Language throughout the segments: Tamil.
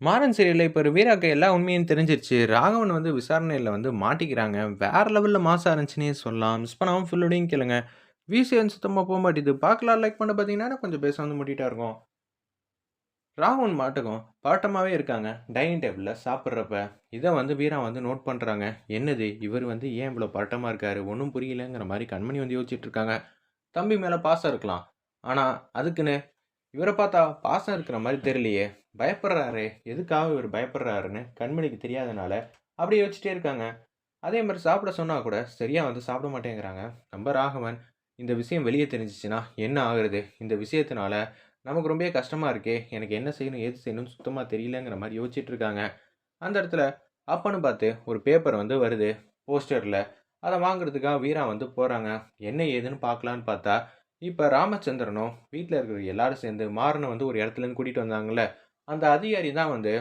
மாறன் சரியில இப்போ ஒரு வீராக்கு எல்லா உண்மையும் தெரிஞ்சிருச்சு. ராகவன் வந்து விசாரணையில் வந்து மாட்டிக்கிறாங்க. வேறு லெவலில் மாசாக இருந்துச்சுன்னே சொல்லலாம். மிஸ் பண்ணாமல் ஃபுல்லோடையும் கேளுங்க. விசிஎன் சுத்தமாக போக மாட்டேது. பார்க்கலாம் லைக் பண்ண பார்த்தீங்கன்னா, கொஞ்சம் பேச வந்து முட்டிகிட்டா இருக்கும். ராகவன் மாட்டுக்கும் பாட்டமாகவே இருக்காங்க. டைனிங் டேபிளில் சாப்பிட்றப்ப இதை வந்து வீரா வந்து நோட் பண்ணுறாங்க என்னது இவர் வந்து ஏன் இவ்வளோ பாட்டமாக இருக்கார் ஒன்றும் புரியலங்கிற மாதிரி கண்மணி வந்து யோசிச்சுட்டு இருக்காங்க. தம்பி மேலே பாசம் இருக்கலாம். ஆனால் அதுக்குன்னு இவரை பார்த்தா பாசம் இருக்கிற மாதிரி தெரியலையே! பயப்படுறாரே! எதுக்காக இவர் பயப்படுறாருன்னு கண்மணிக்கு தெரியாதனால, அப்படியே யோசிச்சிட்டே இருக்காங்க. அதே மாதிரி சாப்பிட சொன்னால் கூட, சரியாக வந்து சாப்பிட மாட்டேங்கிறாங்க. நம்ம ராகவன், இந்த விஷயம் வெளியே தெரிஞ்சிச்சுன்னா என்ன ஆகுறது? இந்த விஷயத்தினால நமக்கு ரொம்பவே கஷ்டமாக இருக்கே! எனக்கு என்ன செய்யணும்? ஏது செய்யணும்னு சுத்தமாக தெரியலங்கிற மாதிரி யோசிச்சுட்டு இருக்காங்க. அந்த இடத்துல அப்பன்னு பார்த்து ஒரு பேப்பர் வந்து வருது. போஸ்டரில் அதை வாங்குறதுக்காக வீரா வந்து போகிறாங்க என்ன ஏதுன்னு பார்க்கலான்னு பார்த்தா, இப்போ ராமச்சந்திரனும், வீட்டில் இருக்கிற எல்லாரும் சேர்ந்து மாறன வந்து ஒரு இடத்துலேருந்து கூட்டிட்டு வந்தாங்கள்ல அந்த அதிகாரி தான் வந்து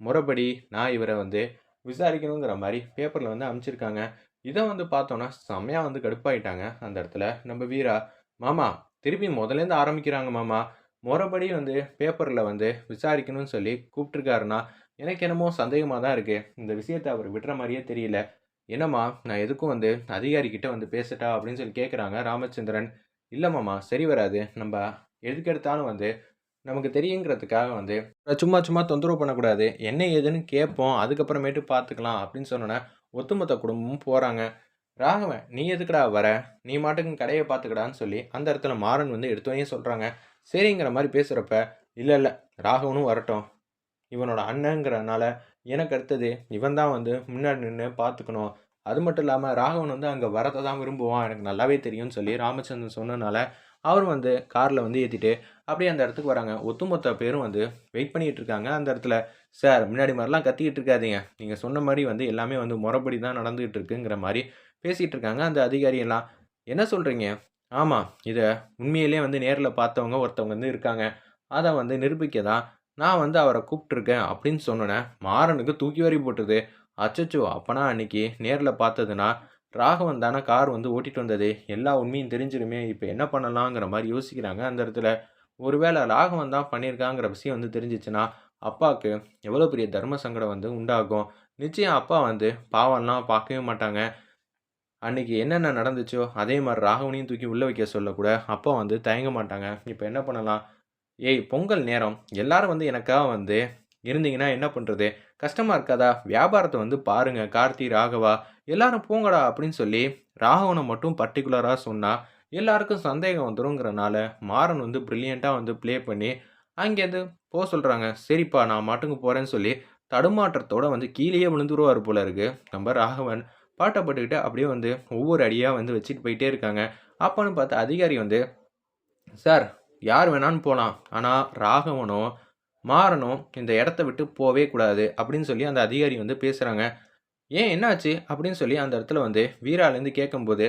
முறைப்படி நான் இவரை வந்து விசாரிக்கணுங்கிற மாதிரி பேப்பரில் வந்து அனுப்பிச்சிருக்காங்க. இதை வந்து பார்த்தோன்னா, செம்மையாக வந்து கடுப்பாயிட்டாங்க அந்த இடத்துல. நம்ம வீரா, "மாமா திருப்பி முதலேருந்து ஆரம்பிக்கிறாங்க மாமா. முறைப்படி வந்து பேப்பரில் வந்து விசாரிக்கணும்னு சொல்லி கூப்பிட்டுருக்காருன்னா, எனக்கு என்னமோ சந்தேகமாக தான் இருக்குது இந்த விஷயத்தை அவர் விடுற மாதிரியே தெரியல. என்னம்மா, நான் எதுக்கும் வந்து அதிகாரிக்கிட்ட வந்து பேசட்டா?" அப்படின்னு சொல்லி கேட்குறாங்க ராமச்சந்திரன். இல்லை மாமா, சரி வராது. நம்ம எதுக்கெடுத்தாலும் வந்து நமக்கு தெரியுங்கிறதுக்காக வந்து சும்மா சும்மா தொந்தரவு பண்ணக்கூடாது. என்ன ஏதுன்னு கேட்போம். அதுக்கப்புறமேட்டு பார்த்துக்கலாம்." அப்படின்னு சொன்னோன்ன ஒத்துமொத்த குடும்பமும் போகிறாங்க "ராகவன், நீ எதுக்குடா வர? நீ பாட்டுக்கு கடையை பார்த்துக்கடான்னு" சொல்லி அந்த இடத்துல மாறன் வந்து எடுத்தோனே சொல்கிறாங்க சரிங்கிற மாதிரி பேசுகிறப்ப இல்லை இல்லை ராகவனும் வரட்டும். இவனோட அண்ணங்கிறனால எனக்கு அடுத்தது இவன் தான் வந்து முன்னாடி நின்று பார்த்துக்கணும். அது மட்டும் இல்லாமல் ராகவன் வந்து அங்கே வரத்தை தான் விரும்புவான். எனக்கு நல்லாவே தெரியும்னு" சொல்லி ராமச்சந்திரன் சொன்னனால, அவரும் வந்து காரில் வந்து ஏற்றிட்டு அப்படியே அந்த இடத்துக்கு வராங்க. ஒத்துமொத்த பேரும் வந்து வெயிட் பண்ணிட்டு இருக்காங்க அந்த இடத்துல. "சார் முன்னாடி மாதிரிலாம் கத்திக்கிட்டு இருக்காதீங்க. நீங்கள் சொன்ன மாதிரி வந்து எல்லாமே வந்து முறைப்படி தான் நடந்துகிட்டு இருக்குங்கிற" மாதிரி பேசிகிட்டு இருக்காங்க அந்த அதிகாரியெல்லாம் "என்ன சொல்கிறீங்க ஆமாம் இதை உண்மையிலேயே வந்து நேரில் பார்த்தவங்க ஒருத்தவங்க வந்து இருக்காங்க. அதை வந்து நிரூபிக்க தான் நான் வந்து அவரை கூப்பிட்டுருக்கேன்." அப்படின்னு சொன்னோன்னே மாறனுக்கு தூக்கி வரி போட்டுது அச்சச்சோ! அப்பன்னா அன்னைக்கு நேரில் பார்த்ததுனா, ராகவன் தானே கார் வந்து ஓட்டிட்டு வந்தது. எல்லா உண்மையும் தெரிஞ்சிருமே! இப்போ என்ன பண்ணலாங்கிற மாதிரி யோசிக்கிறாங்க அந்த இடத்துல. ஒருவேளை ராகவன் தான் பண்ணியிருக்காங்கிற விஷயம் வந்து தெரிஞ்சுச்சுன்னா, அப்பாவுக்கு எவ்வளோ பெரிய தர்ம சங்கடம் வந்து உண்டாகும். நிச்சயம் அப்பா வந்து பாவம்லாம் பார்க்கவே மாட்டாங்க. அன்னைக்கு என்னென்ன நடந்துச்சோ, அதே மாதிரி ராகவனையும் தூக்கி உள்ளே வைக்க சொல்லக்கூட அப்பா வந்து தயங்க மாட்டாங்க. இப்போ என்ன பண்ணலாம்? "ஏய் பொங்கல் நேரம். எல்லாரும் வந்து எனக்காக வந்து இருந்தீங்கன்னா என்ன பண்ணுறது கஷ்டமாக இருக்காதா? வியாபாரத்தை வந்து பாருங்க கார்த்தி, ராகவா. எல்லாரும் போங்கடா" அப்படின்னு சொல்லி ராகவனை மட்டும் பர்டிகுலராக சொன்னால் எல்லாருக்கும் சந்தேகம் வந்துருங்கிறனால, மாறன் வந்து ப்ரில்லியண்ட்டாக வந்து ப்ளே பண்ணி, அங்கேருந்து போக சொல்கிறாங்க சரிப்பா நான் மாட்டுக்கு போகிறேன்னு சொல்லி, தடுமாற்றத்தோட வந்து கீழேயே விழுந்துருவார் போல இருக்குது நம்ம ராகவன் பாட்டை போட்டுக்கிட்டு அப்படியே வந்து ஒவ்வொரு அடியாக வந்து வச்சுட்டு போயிட்டே இருக்காங்க. அப்போன்னு பார்த்து அதிகாரி வந்து, "சார் யார் வேணான்னு போகலாம் ஆனால் ராகவனும், மாறனும் இந்த இடத்த விட்டு போவே கூடாது." அப்படின்னு சொல்லி அந்த அதிகாரி வந்து பேசுகிறாங்க "ஏன் என்னாச்சு?" அப்படின்னு சொல்லி அந்த இடத்துல வந்து வீராலேருந்து கேட்கும்போது,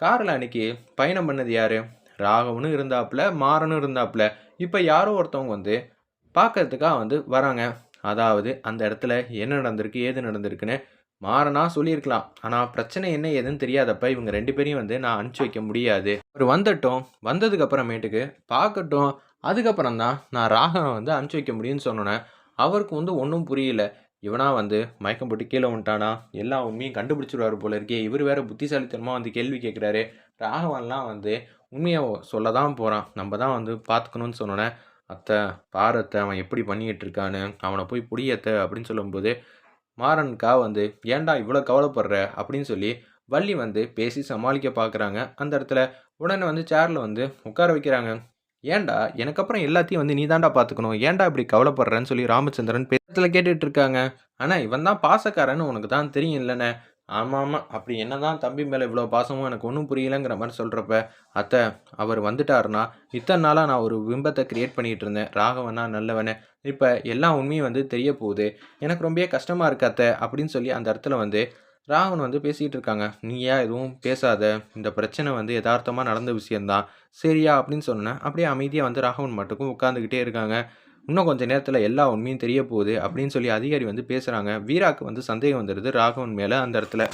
காரில் அன்னைக்கு பயணம் பண்ணது யார் ராகவனும் இருந்தாப்புல மாறனும் இருந்தாப்புல இப்போ யாரோ ஒருத்தவங்க வந்து பார்க்கறதுக்காக வந்து வராங்க. அதாவது அந்த இடத்துல என்ன நடந்திருக்கு? ஏது நடந்திருக்குன்னு மாறனா சொல்லியிருக்கலாம். ஆனால் பிரச்சனை என்ன ஏதுன்னு தெரியாதப்ப இவங்க ரெண்டு பேரையும் வந்து நான் அனுப்பிச்சு வைக்க முடியாது. அவர் வந்துட்டோம் வந்ததுக்கு அப்புறமேட்டுக்கு பார்க்கட்டும். அதுக்கப்புறம் தான் நான் ராகவன் வந்து அனுப்பிச்சி வைக்க முடியும்னு சொன்னோனே, அவருக்கு வந்து ஒன்றும் புரியல. இவனா வந்து மயக்கம் போட்டு கீழே வந்துட்டானா எல்லா உண்மையும் கண்டுபிடிச்சுருவாரு போல இருக்கே! இவர் வேற புத்திசாலித்தனமா வந்து கேள்வி கேட்குறாரு. ராகவன்லாம் வந்து உண்மையை சொல்ல தான் போகிறான் நம்ம தான் வந்து பார்த்துக்கணும்னு சொன்னோனே, அத்தை பாரத்தை அவன் எப்படி பண்ணிக்கிட்டு இருக்கான்னு. அவனை போய் புடியத்தை அப்படின்னு சொல்லும்போது, மாறனுக்காக வந்து, "ஏன்டா இவ்வளோ கவலைப்படுற?" அப்படின்னு சொல்லி வள்ளி வந்து பேசி சமாளிக்க பார்க்குறாங்க. அந்த இடத்துல உடனே வந்து சேரில் வந்து உட்கார வைக்கிறாங்க. "ஏன்டா எனக்கு அப்புறம் எல்லாத்தையும் வந்து நீதான்டா பார்த்துக்கணும். ஏன்டா இப்படி கவலைப்படுறன்னு?" சொல்லி ராமச்சந்திரன் பக்கத்துல கேட்டுட்டு இருக்காங்க. ஆனால் இவன் தான் பாசக்காரன்னு உனக்கு தான் தெரியும் இல்லைண்ணே ஆமாம் ஆமாம் அப்படி என்னதான் தம்பி மேலே இவ்வளோ பாசமும் எனக்கு ஒன்றும் புரியலங்கிற" மாதிரி சொல்கிறப்ப அத்தை அவர் வந்துட்டாருன்னா, இத்தனை நாளாக நான் ஒரு பிம்பத்தை கிரியேட் பண்ணிகிட்டு இருந்தேன். ராகவனா நல்லவனே இப்போ எல்லா உண்மையும் வந்து தெரிய போகுது. எனக்கு ரொம்பவே கஷ்டமாக இருக்கு அத்தை அப்படின்னு சொல்லி அந்த இடத்துல வந்து ராகவன் வந்து பேசிக்கிட்டு இருக்காங்க. "நீயா எதுவும் பேசாத. இந்த பிரச்சனை வந்து யதார்த்தமாக நடந்த விஷயந்தான் சரியா?" அப்படின்னு சொன்னேன் அப்படியே அமைதியாக வந்து ராகவன் மட்டுக்கும் உட்காந்துக்கிட்டே இருக்காங்க. "இன்னும் கொஞ்சம் நேரத்தில் எல்லா உண்மையும் தெரிய போகுது." அப்படின்னு சொல்லி அதிகாரி வந்து பேசுகிறாங்க வீராக்கு வந்து சந்தேகம் வந்துடுது ராகவன் மேலே அந்த இடத்துல.